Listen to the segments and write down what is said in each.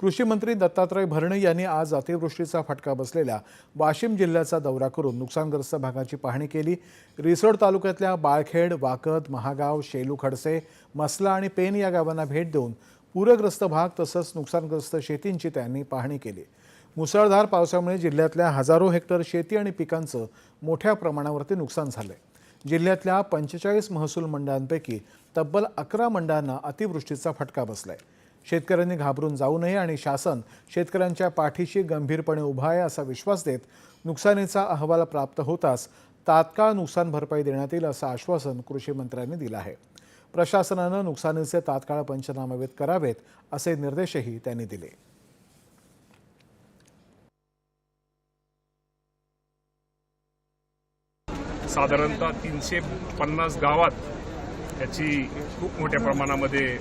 कृषी मंत्री दत्तात्रय भरणे यांनी आज अतिवृष्टीचा फटका बसलेल्या वाशिम जिल्ह्याचा दौरा करून नुकसानग्रस्त भागाची पाहणी केली. रिसोड तालुक्यातल्या बाळखेड वाकद महागाव शेलू खडसे मसला आणि पेन या गावांना भेट देऊन पूरग्रस्त भाग तसंच नुकसानग्रस्त शेतींची त्यांनी पाहणी केली. मुसळधार पावसामुळे जिल्ह्यातल्या हजारो हेक्टर शेती आणि पिकांचं मोठ्या प्रमाणावरती नुकसान झालंय. जिल्ह्यातल्या पंचेचाळीस महसूल मंडळांपैकी तब्बल अकरा मंडळांना अतिवृष्टीचा फटका बसलाय. शेतकऱ्यांनी घाबरून जाऊ नये आणि शासन शेतकऱ्यांच्या पाठीशी गंभीरपणे उभा आहे असा विश्वास देत नुकसानीचा अहवाल प्राप्त होताच तात्काळ नुकसान भरपाई देण्यात येईल असं आश्वासन कृषी मंत्र्यांनी दिलं आहे. प्रशासनानं नुकसानीचे तात्काळ पंचनामे करावेत असे निर्देशही त्यांनी दिले. साधारणतः तीनशे पन्नास गावात याची खूप मोठ्या प्रमाणामध्ये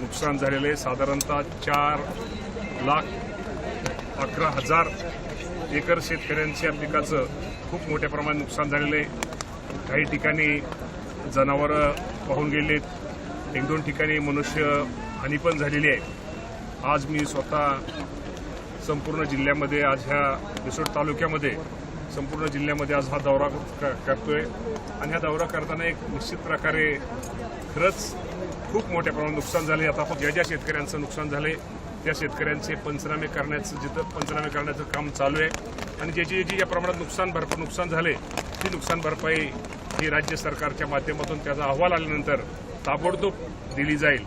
नुकसान झालेलं आहे. साधारणतः चार लाख अकरा हजार एकर शेतकऱ्यांच्या पिकाचं खूप मोठ्या प्रमाणात नुकसान झालेलं आहे. काही ठिकाणी जनावरं पाहून गेलेत. एक दोन ठिकाणी मनुष्य हानी पण झालेली आहे. आज मी स्वतः संपूर्ण जिल्ह्यामध्ये आज ह्या रिसोड तालुक्यामध्ये संपूर्ण जिल्ह्यामध्ये आज हा दौरा क- करतोय. आणि हा दौरा करताना एक निश्चित प्रकारे खरंच खूप मोठ्या प्रमाणात नुकसान झाले आता आपण ज्या ज्या शेतकऱ्यांचं नुकसान झाले त्या शेतकऱ्यांचे पंचनामे करण्याचं जिथं पंचनामे करण्याचं काम चालू आहे. आणि ज्याची ज्याची ज्या प्रमाणात नुकसान भरप नुकसान झाले ती नुकसान भरपाई ही राज्य सरकारच्या माध्यमातून त्याचा अहवाल आल्यानंतर ताबडतोब दिली जाईल.